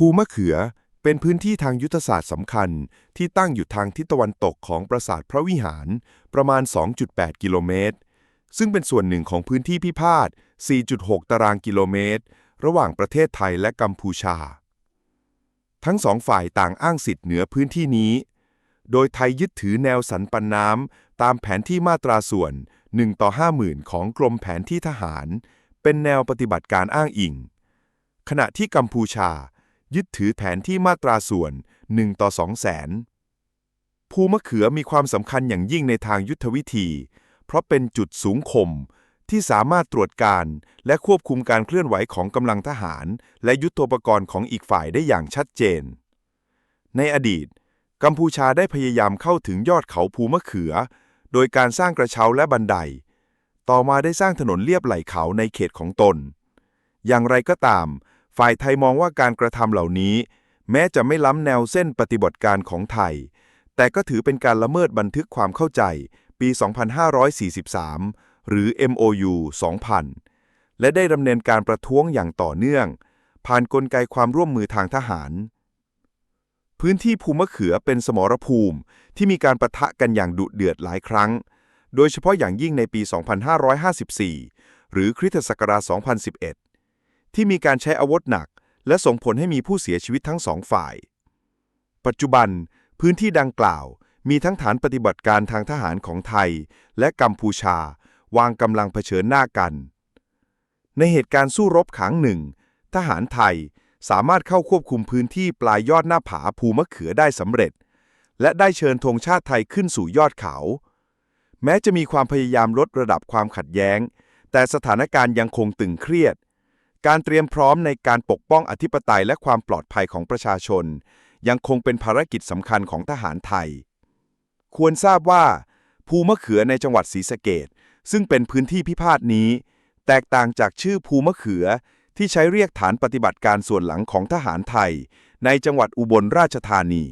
ภูมะเขือเป็นพื้นที่ทางยุทธศาสตร์สำคัญ ที่ตั้งอยู่ทางทิศตะวันตกของปราสาทพระวิหาร ประมาณ 2.8 กิโลเมตร ซึ่งเป็นส่วนหนึ่งของพื้นที่พิพาท 4.6 ตารางกิโลเมตร ระหว่างประเทศไทยและกัมพูชา ทั้งสองฝ่ายต่างอ้างสิทธิ์เหนือพื้นที่นี้ โดยไทยยึดถือแนวสันปันน้ำตามแผนที่มาตราส่วน 1 ต่อ 50,000 ของกรมแผนที่ทหาร เป็นแนวปฏิบัติการอ้างอิง ขณะที่กัมพูชา ยึดถือแผนที่มาตราส่วน 1 ต่อ2แสนภูมะเขือมีความสำคัญอย่างยิ่งในทางยุทธวิธี เพราะเป็นจุดสูงคมที่สามารถตรวจการและควบคุมการเคลื่อนไหวของกำลังทหาร และยุทโธปกรณ์ของอีกฝ่ายได้อย่างชัดเจน ในอดีต กัมพูชาได้พยายามเข้าถึงยอดเขาภูมะเขือ โดยการสร้างกระเช้าและบันได ต่อมาได้สร้างถนนเลียบไหล่เขาในเขตของตน อย่างไรก็ตาม ฝ่ายไทยมองว่าการกระทำเหล่านี้ แม้จะไม่ล้ำแนวเส้นปฏิบัติการของไทย แต่ก็ถือเป็นการละเมิดบันทึกความเข้าใจ ปี 2543 หรือ MOU 2000 และได้ดำเนินการประท้วงอย่างต่อเนื่อง ผ่านนกลไกความร่วมมือทางทหาร พื้นที่ภูมะเขือเป็นสมรภูมิที่มีการประทะกันอย่างดุเดือดหลายครั้ง โดยเฉพาะอย่างยิ่งในปี 2554 หรือคริสตศักราช 2011 ที่มีการใช้อาวุธหนัก และส่งผลให้มีผู้เสียชีวิตทั้งสองฝ่าย ปัจจุบันพื้นที่ดังกล่าว มีทั้งฐานปฏิบัติการทางทหารของไทย และกัมพูชา วางกำลังเผชิญหน้ากัน ในเหตุการณ์สู้รบครั้งหนึ่ง ทหารไทยสามารถเข้าควบคุมพื้นที่ปลายยอดหน้าผาภูมะเขือได้สำเร็จ และได้เชิญธงชาติไทยขึ้นสู่ยอดเขา แม้จะมีความพยายามลดระดับความขัดแย้ง แต่สถานการณ์ยังคงตึงเครียด การเตรียมพร้อมในการปกป้องอธิปไตยและความปลอดภัยของประชาชน ยังคงเป็นภารกิจสำคัญของทหารไทย ควรทราบว่า ภูมะเขือในจังหวัดศรีสะเกดซึ่งเป็นพื้นที่พิพาทนี้ แตกต่างจากชื่อภูมะเขือที่ใช้เรียกฐานปฏิบัติการส่วนหลังของทหารไทย ในจังหวัดอุบลราชธานี